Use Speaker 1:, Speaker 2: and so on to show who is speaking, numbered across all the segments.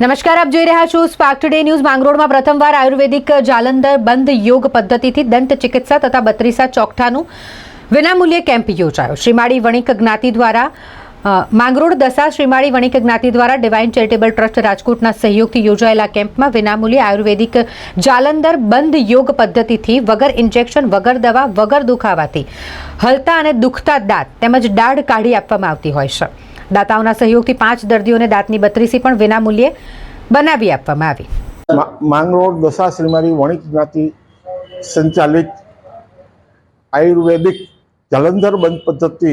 Speaker 1: નમસ્કાર, આપ જોઈ રહ્યા છો સ્પાર્ક ટુડે ન્યૂઝ માંગરોળમાં પ્રથમવાર આયુર્વેદિક જાલંધર બંધ યોગ પદ્ધતિથી દંત ચિકિત્સા તથા બત્રીસા ચોકઠાનું વિનામૂલ્યે કેમ્પ યોજાયો. શ્રીમાળી વણિક જ્ઞાતિ દ્વારા માંગરોળ દશા શ્રીમાળી વણિક જ્ઞાતિ દ્વારા ડિવાઇન ચેરિટેબલ ટ્રસ્ટ રાજકોટના સહયોગથી યોજાયેલા કેમ્પમાં વિનામૂલ્યે આયુર્વેદિક જાલંધર બંધ યોગ પદ્ધતિથી વગર ઇન્જેક્શન, વગર દવા, વગર દુખાવાથી હલતા અને દુખતા દાંત તેમજ દાઢ કાઢી આપવામાં આવતી હોય છે. દાતાઓના સહયોગથી પાંચ દર્દીઓને દાંતની બત્રીસી પણ વિનામૂલ્યે બનાવી આપવામાં આવી.
Speaker 2: માંગરોળ દશા શ્રીમારી વણિક જ્ઞાતિ સંચાલિત આયુર્વેદિક જલંધર બંધ પદ્ધતિ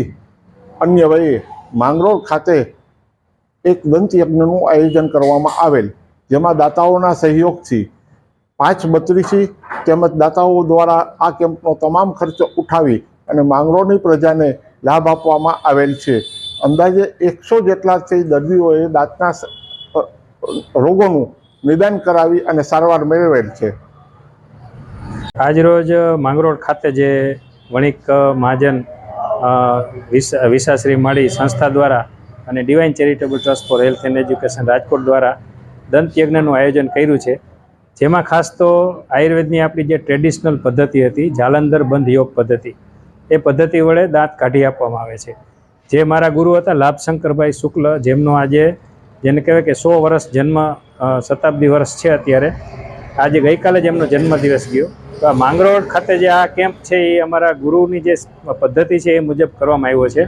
Speaker 2: અન્યવયે માંગરોળ ખાતે એક દંત યજ્ઞનું આયોજન કરવામાં આવેલ, જેમાં દાતાઓના સહયોગથી પાંચ બત્રીસી તેમજ દાતાઓ દ્વારા આ કેમ્પનો તમામ ખર્ચો ઉઠાવી અને માંગરોળની પ્રજાને લાભ આપવામાં આવેલ છે. અંદાજે એકસો જેટલા જેટલાથી દર્દીઓએ દાંતના રોગોનું નિદાન કરાવી અને સારવાર મેળવેલ છે.
Speaker 3: આજરોજ માંગરોળ ખાતે જે વણિક મહાજન વિસાશ્રી માળી સંસ્થા દ્વારા અને divine charitable trust for health and education Rajkot દ્વારા દંતયજ્ઞનું આયોજન કર્યું છે. જેમાં ખાસ તો આયુર્વેદની આપણી જે ટ્રેડિશનલ પદ્ધતિ હતી, જાલંધર બંધ યોગ પદ્ધતિ, એ પદ્ધતિ વડે દાંત કાઢી આપવામાં આવે છે. જે મારા ગુરુ હતા, લાભશંકરભાઈ શુક્લ, જેમનો આજે, જેને કહેવાય કે સો વર્ષ જન્મ શતાબ્દી વર્ષ છે અત્યારે. આજે ગઈકાલે જ એમનો જન્મદિવસ ગયો. તો આ માંગરોળ ખાતે જે આ કેમ્પ છે, એ અમારા ગુરુની જે પદ્ધતિ છે, એ મુજબ કરવામાં આવ્યો છે.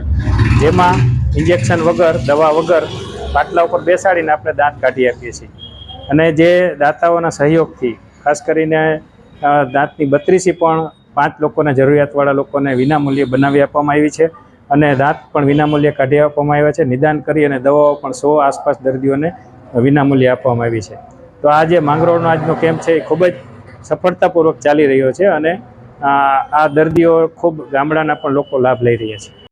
Speaker 3: જેમાં ઇન્જેક્શન વગર, દવા વગર પાટલા ઉપર બેસાડીને આપણે દાંત કાઢી આપીએ છીએ. અને જે દાતાઓના સહયોગથી, ખાસ કરીને દાંતની બત્રીસી પણ પાંચ લોકોને જરૂરિયાતવાળા લોકોને વિનામૂલ્યે બનાવી આપવામાં આવી છે. અને દાંત પણ વિનામૂલ્યે કાઢી આપવામાં આવ્યા છે. નિદાન કરી અને દવાઓ પણ સો આસપાસ દર્દીઓને વિનામૂલ્યે આપવામાં આવી છે. તો આ જે માંગરોળનો આજનો કેમ્પ છે એ ખૂબ જ સફળતાપૂર્વક ચાલી રહ્યો છે અને આ દર્દીઓ ખૂબ ગામડાના પણ લોકો લાભ લઈ રહ્યા છે.